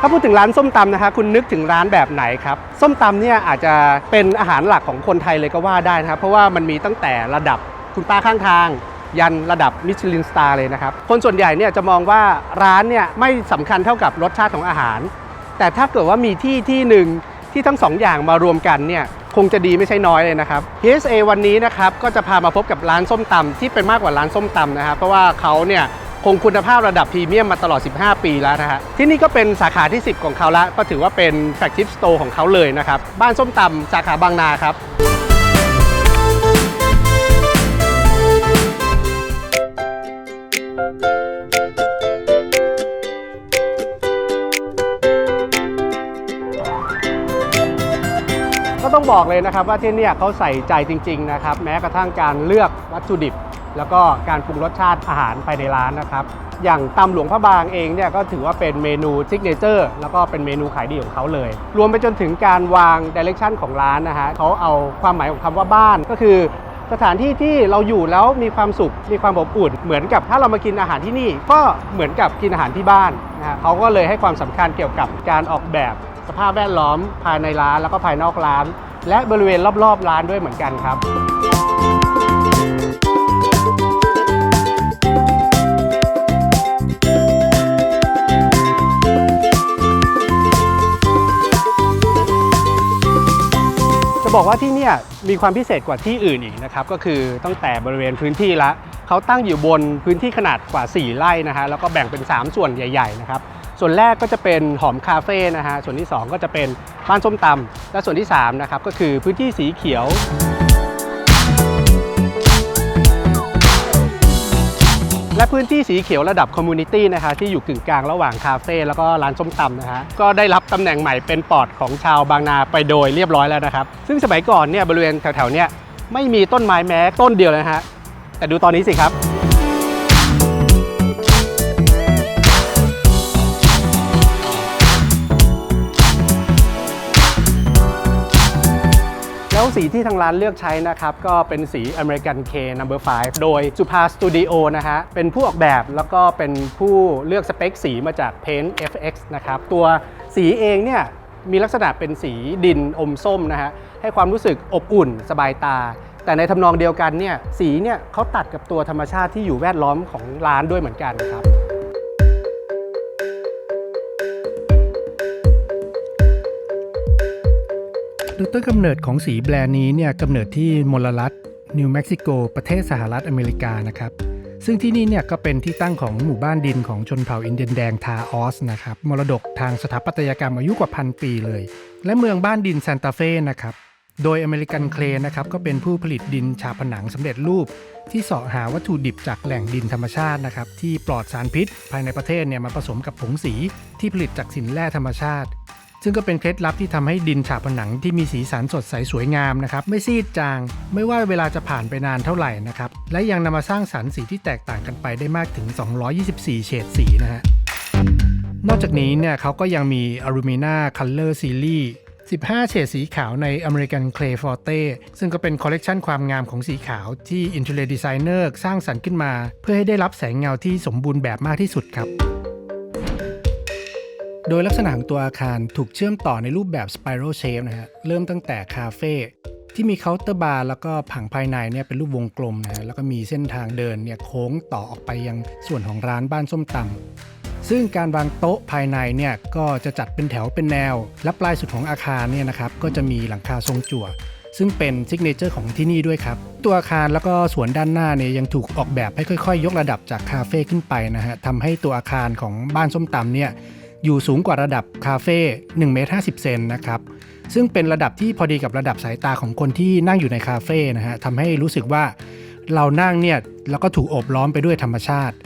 ถ้าพูดถึงร้านส้มตำนะคะคุณนึกถึงร้านแบบไหนครับ ส้มตำเนี่ยอาจจะเป็นอาหารหลักของคนไทยเลยก็ว่าได้นะครับ เพราะว่ามันมีตั้งแต่ระดับคุณป้าข้างทาง ยันระดับมิชลินสตาร์เลยนะครับ คนส่วนใหญ่เนี่ยจะมองว่าร้านเนี่ยไม่สำคัญเท่ากับรสชาติของอาหาร แต่ถ้าเกิดว่ามีที่ที่หนึ่งที่ทั้งสองอย่างมารวมกันเนี่ยคงจะดีไม่ใช่น้อยเลยนะครับ PSA วันนี้นะครับก็จะพามาพบกับร้านส้มตำที่เป็นมากกว่าร้านส้มตำนะครับเพราะว่าเขาเนี่ย คงคุณภาพระดับพรีเมียมมาตลอด 15 ปีแล้วนะฮะที่นี่ก็เป็นสาขาที่ 10 ของเขาละก็ถือว่าเป็นแฟลกชิพสโตร์ของเขาเลยนะครับ บ้านส้มตำสาขาบางนาครับก็ต้องบอกเลยนะครับว่าที่นี่เขาใส่ใจจริง ๆ นะครับ แม้กระทั่งการเลือกวัตถุดิบ แล้วก็การปรุงรสชาติอาหารภายในร้านนะครับ อย่างตำหลวงพระบางเองเนี่ยก็ถือว่าเป็นเมนูซิกเนเจอร์แล้วก็เป็นเมนูขายดีของเขาเลย รวมไปจนถึงการวางดิเรกชันของร้านนะฮะเขาเอาความหมายของคำว่าบ้านก็คือสถานที่ที่เราอยู่แล้วมีความสุข มีความอบอุ่น เหมือนกับถ้าเรามากินอาหารที่นี่ ก็เหมือนกับกินอาหารที่บ้านนะฮะเขาก็เลยให้ความสำคัญเกี่ยวกับการออกแบบสภาพแวดล้อมภายในร้านแล้วก็ภายนอกร้าน และบริเวณรอบๆ ร้านด้วยเหมือนกันครับ บอกว่าที่นี่มีความพิเศษกว่าที่อื่นอีกนะครับก็คือตั้งแต่บริเวณพื้นที่ละเขาตั้งอยู่บนพื้นที่ขนาดกว่า 4 ไร่นะฮะแล้วก็แบ่งเป็น 3 ส่วนใหญ่ๆนะครับส่วนแรกก็จะเป็นหอมคาเฟ่นะฮะส่วนที่ 2 ก็จะเป็นบ้านส้มตำและส่วนที่3นะครับก็คือพื้นที่สีเขียว และพื้นที่สีเขียวระดับคอมมูนิตี้นะคะที่อยู่กึ่งกลางระหว่างคาเฟ่แล้วก็ร้านส้มตำนะฮะก็ได้รับตำแหน่งใหม่เป็นปอดของชาวบางนาไปโดยเรียบร้อยแล้วนะครับ ซึ่งสมัยก่อนเนี่ยบริเวณแถวๆเนี่ยไม่มีต้นไม้แม้ต้นเดียวเลยฮะแต่ดูตอนนี้สิครับ สีที่ทางร้านเลือกใช้นะครับ ก็เป็นสี American K Number 5 โดยสุภาสตูดิโอนะฮะ เป็นผู้ออกแบบแล้วก็เป็นผู้เลือกสเปคสีมาจาก Paint FX นะครับ ตัวสีเองเนี่ยมีลักษณะเป็นสีดินอมส้มนะฮะ ให้ความรู้สึกอบอุ่นสบายตา แต่ในทำนองเดียวกันเนี่ยสีเนี่ยเขาตัดกับตัวธรรมชาติที่อยู่แวดล้อมของร้านด้วยเหมือนกันครับ โดยต้นกำเนิดของสีแบรนด์นี้เนี่ยกำเนิดที่มลรัฐนิวเม็กซิโก ประเทศสหรัฐอเมริกานะครับ ซึ่งที่นี่เนี่ยก็เป็นที่ตั้งของหมู่บ้านดินของชนเผ่าอินเดียนแดงทาออสนะครับ มรดกทางสถาปัตยกรรมอายุกว่าพันปีเลย และเมืองบ้านดินซานตาเฟ่นะครับ โดยอเมริกันเคลนะครับก็เป็นผู้ผลิตดินฉาผนังสำเร็จรูป ที่เสาะหาวัตถุดิบจากแหล่งดินธรรมชาตินะครับที่ปลอดสารพิษ ภายในประเทศเนี่ยมาผสมกับผงสีที่ผลิตจากสินแร่ธรรมชาติ ซึ่งก็เป็นเคล็ดลับที่ทำให้ดินฉาบผนังที่มีสีสันสดใสสวยงามนะครับไม่ซีดจาง ไม่ว่าเวลาจะผ่านไปนานเท่าไหร่นะครับและยังนำมาสร้างสรรค์สีที่แตกต่างกันไปได้มากถึง 224 เฉดสีนะฮะนอกจากนี้เนี่ยเขาก็ยังมี Alumina Color Series 15 เฉดสีขาวใน American Clay Forte ซึ่งก็เป็นคอลเลกชันความงามของสีขาวที่ Interior Designer สร้างสรรค์ขึ้นมา เพื่อให้ได้รับแสงเงาที่สมบูรณ์แบบมากที่สุดครับ โดยลักษณะของตัวอาคารถูกเชื่อมต่อในรูปแบบ Spiral Shape นะฮะ เริ่มตั้งแต่คาเฟ่ที่มีเคาน์เตอร์บาร์แล้วก็ผังภายในเนี่ยเป็นรูปวงกลมนะฮะ แล้วก็มีเส้นทางเดินเนี่ยโค้งต่อออกไปยังส่วนของร้านบ้านส้มตำซึ่งการวางโต๊ะภายในเนี่ยก็จะจัดเป็นแถวเป็นแนว และปลายสุดของอาคารเนี่ยนะครับก็จะมีหลังคาทรงจั่วซึ่งเป็นซิกเนเจอร์ของที่นี่ด้วยครับ ตัวอาคารแล้วก็สวนด้านหน้าเนี่ยยังถูกออกแบบให้ค่อยๆ ยกระดับจากคาเฟ่ขึ้นไปนะฮะทำให้ตัวอาคารของบ้านส้มตำเนี่ย อยู่สูงกว่าระดับคาเฟ่1เมตร50 เซนนะครับ ซึ่งเป็นระดับที่พอดีกับระดับสายตาของคนที่นั่งอยู่ในคาเฟ่นะฮะทำให้รู้สึกว่าเรานั่งเนี่ยแล้วก็ถูกโอบล้อมไปด้วยธรรมชาติ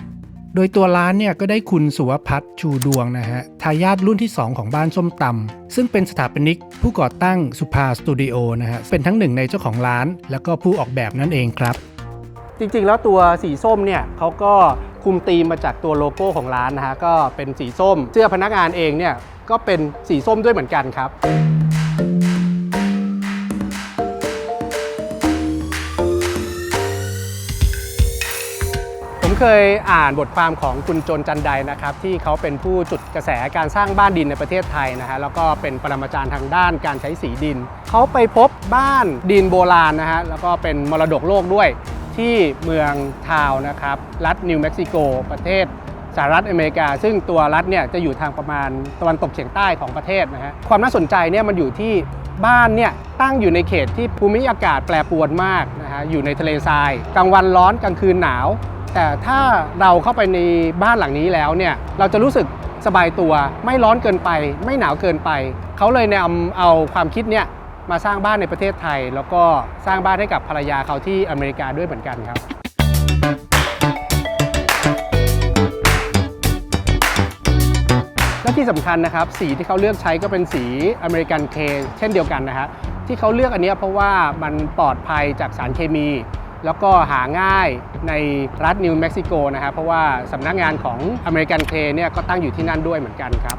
โดยตัวร้านเนี่ยก็ได้คุณสุวพัฒน์ชูดวงนะฮะทายาทรุ่นที่ 2 ของบ้านส้มตำซึ่งเป็นสถาปนิกผู้ก่อตั้งสุภาสตูดิโอนะฮะเป็นทั้งหนึ่งในเจ้าของร้าน แล้วก็ผู้ออกแบบนั่นเองครับ จริงๆ แล้วตัวสีส้มเนี่ยเขาก็ คุมธีมมาจากตัวโลโก้ของร้านนะฮะก็เป็นสีส้ม เสื้อพนักงานเองเนี่ยก็เป็นสีส้มด้วยเหมือนกันครับผมเคยอ่านบทความของคุณโจนจันไดนะครับที่เขาเป็นผู้จุดกระแสการสร้างบ้านดินในประเทศไทยนะฮะแล้วก็เป็นปรมาจารย์ทางด้านการใช้สีดิน เขาไปพบบ้านดินโบราณนะฮะแล้วก็เป็นมรดกโลกด้วย ที่เมืองทาวน์นะครับ รัฐนิวเม็กซิโก ประเทศสหรัฐอเมริกา ซึ่งตัวรัฐเนี่ยจะอยู่ทางประมาณตะวันตกเฉียงใต้ของประเทศนะฮะความน่าสนใจเนี่ยมันอยู่ที่บ้านเนี่ยตั้งอยู่ในเขตที่ภูมิอากาศแปรปรวนมากนะฮะอยู่ในทะเลทราย กลางวันร้อนกลางคืนหนาว แต่ถ้าเราเข้าไปในบ้านหลังนี้แล้วเนี่ยเราจะรู้สึกสบายตัวไม่ร้อนเกินไป ไม่หนาวเกินไป เขาเลยนำเอาความคิดเนี่ย มาสร้างบ้านในประเทศไทย แล้วก็สร้างบ้านให้กับภรรยาเขาที่อเมริกาด้วยเหมือนกันครับ และที่สำคัญนะครับ สีที่เขาเลือกใช้ก็เป็นสีอเมริกันเคเช่นเดียวกันนะฮะที่เขาเลือกอันนี้เพราะว่ามันปลอดภัยจากสารเคมี แล้วก็หาง่ายในรัฐนิวเม็กซิโกนะฮะเพราะว่าสำนักงานของอเมริกันเคเนี่ยก็ตั้งอยู่ที่นั่นด้วยเหมือนกันครับ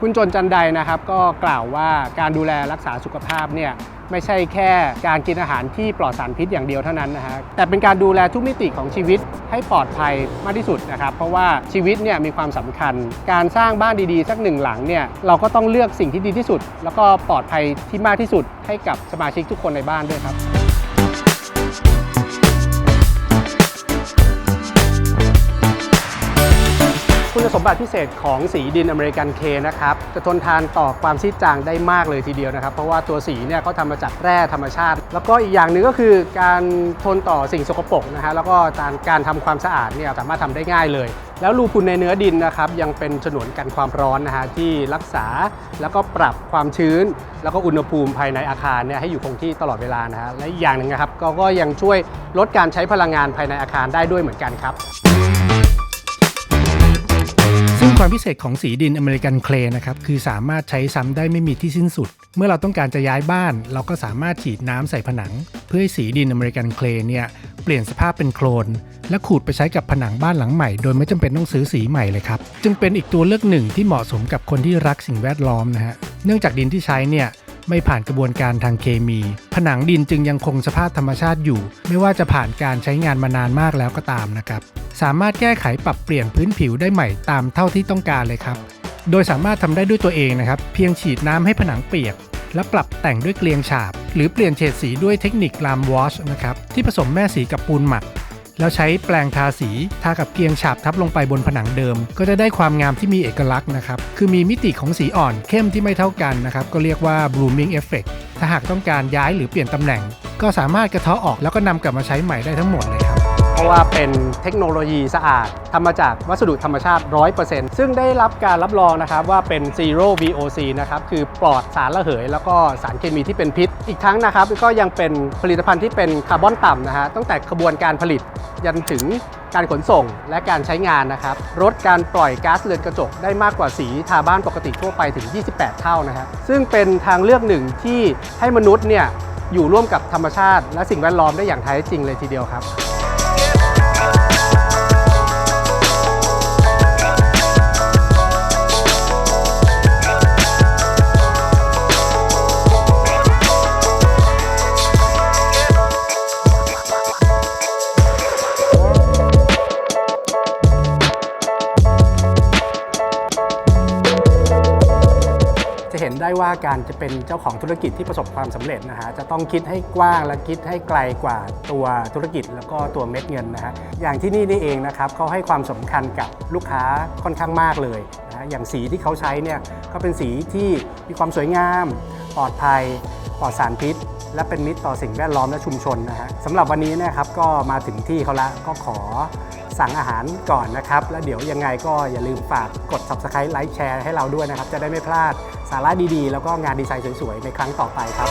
คุณจนจันไดนะครับก็กล่าวว่าการดูแลรักษาสุขภาพเนี่ยไม่ใช่แค่การกินอาหารที่ปลอดสารพิษอย่างเดียวเท่านั้นนะฮะแต่เป็นการดูแลทุกมิติของชีวิตให้ปลอดภัยมากที่สุดนะครับ เพราะว่าชีวิตเนี่ยมีความสำคัญ การสร้างบ้านดีๆ สักหนึ่งหลังเนี่ยเราก็ต้องเลือกสิ่งที่ดีที่สุด แล้วก็ปลอดภัยที่มากที่สุดให้กับสมาชิกทุกคนในบ้านด้วยครับ คุณสมบัติพิเศษของสีดินอเมริกันเคนะครับจะทนทานต่อความซีดจางได้มากเลยทีเดียวนะครับ เพราะว่าตัวสีเนี่ยเขาทำมาจากแร่ธรรมชาติ แล้วก็อีกอย่างหนึ่งก็คือการทนต่อสิ่งสกปรกนะฮะแล้วก็การการทำความสะอาดเนี่ยสามารถทำได้ง่ายเลย แล้วรูพุนในเนื้อดินนะครับยังเป็นฉนวนกันความร้อนนะฮะที่รักษาแล้วก็ปรับความชื้น แล้วก็อุณหภูมิภายในอาคารเนี่ยให้อยู่คงที่ตลอดเวลานะฮะและอีกอย่างหนึ่งนะครับก็ยังช่วยลดการใช้พลังงานภายในอาคารได้ด้วยเหมือนกันครับ ความพิเศษของสีดินอเมริกันเคลนะครับคือสามารถใช้ซ้ำได้ไม่มีที่สิ้นสุด เมื่อเราต้องการจะย้ายบ้าน เราก็สามารถฉีดน้ำใส่ผนัง เพื่อให้สีดินอเมริกันเคลเนี่ยเปลี่ยนสภาพเป็นโคลน และขูดไปใช้กับผนังบ้านหลังใหม่ โดยไม่จำเป็นต้องซื้อสีใหม่เลยครับจึงเป็นอีกตัวเลือกหนึ่งที่เหมาะสมกับคนที่รักสิ่งแวดล้อมนะฮะเนื่องจากดินที่ใช้เนี่ยไม่ผ่านกระบวนการทางเคมี ผนังดินจึงยังคงสภาพธรรมชาติอยู่ ไม่ว่าจะผ่านการใช้งานมานานมากแล้วก็ตามนะครับสามารถแก้ไขปรับเปลี่ยนพื้นผิวได้ใหม่ตามเท่าที่ต้องการเลยครับ โดยสามารถทำได้ด้วยตัวเองนะครับ เพียงฉีดน้ำให้ผนังเปียก และปรับแต่งด้วยเกลียงฉาบ หรือเปลี่ยนเฉดสีด้วยเทคนิคลามวอชนะครับที่ผสมแม่สีกับปูนหมัก แล้วใช้แปรงทาสีทากับเกลียงฉาบทับลงไปบนผนังเดิม ก็จะได้ความงามที่มีเอกลักษณ์นะครับคือมีมิติของสีอ่อนเข้มที่ไม่เท่ากันนะครับก็เรียกว่า blooming effect ถ้าหากต้องการย้ายหรือเปลี่ยนตำแหน่ง ก็สามารถกระเทาะออกแล้วก็นำกลับมาใช้ใหม่ได้ทั้งหมดเลย รับเพราะว่าเป็นเทคโนโลยีสะอาดทำมาจากวัสดุธรรมชาติ 100%ซึ่งได้รับการรับรองนะครับว่าเป็น zero VOC นะครับคือปลอดสารระเหย แล้วก็สารเคมีที่เป็นพิษ อีกทั้งนะครับก็ยังเป็นผลิตภัณฑ์ที่เป็นคาร์บอนต่ำนะฮะตั้งแต่กระบวนการผลิตยันถึงการขนส่งและการใช้งานนะครับลดการปล่อยก๊าซเรือนกระจกได้มากกว่าสีทาบ้านปกติทั่วไปถึง 28 เท่านะฮะซึ่งเป็นทางเลือกหนึ่งที่ให้มนุษย์เนี่ยอยู่ร่วมกับธรรมชาติ และสิ่งแวดล้อมได้อย่างแท้จริงเลยทีเดียวครับ ได้ว่าการจะเป็นเจ้าของธุรกิจที่ประสบความสำเร็จนะฮะจะต้องคิดให้กว้างและคิดให้ไกลกว่าตัวธุรกิจแล้วก็ตัวเม็ดเงินนะฮะอย่างที่นี่นี่เองนะครับเขาให้ความสำคัญกับลูกค้าค่อนข้างมากเลยนะฮะอย่างสีที่เขาใช้เนี่ยก็เป็นสีที่มีความสวยงามปลอดภัยปลอดสารพิษและเป็นมิตรต่อสิ่งแวดล้อมและชุมชนนะฮะสำหรับวันนี้นะครับก็มาถึงที่เขาละก็ขอ สั่งอาหารก่อนนะครับ แล้วเดี๋ยวยังไงก็อย่าลืมฝากกด subscribe ไลค์แชร์ให้เราด้วยนะครับ จะได้ไม่พลาดสาระดีๆ แล้วก็งานดีไซน์สวยๆ ในครั้งต่อไปครับ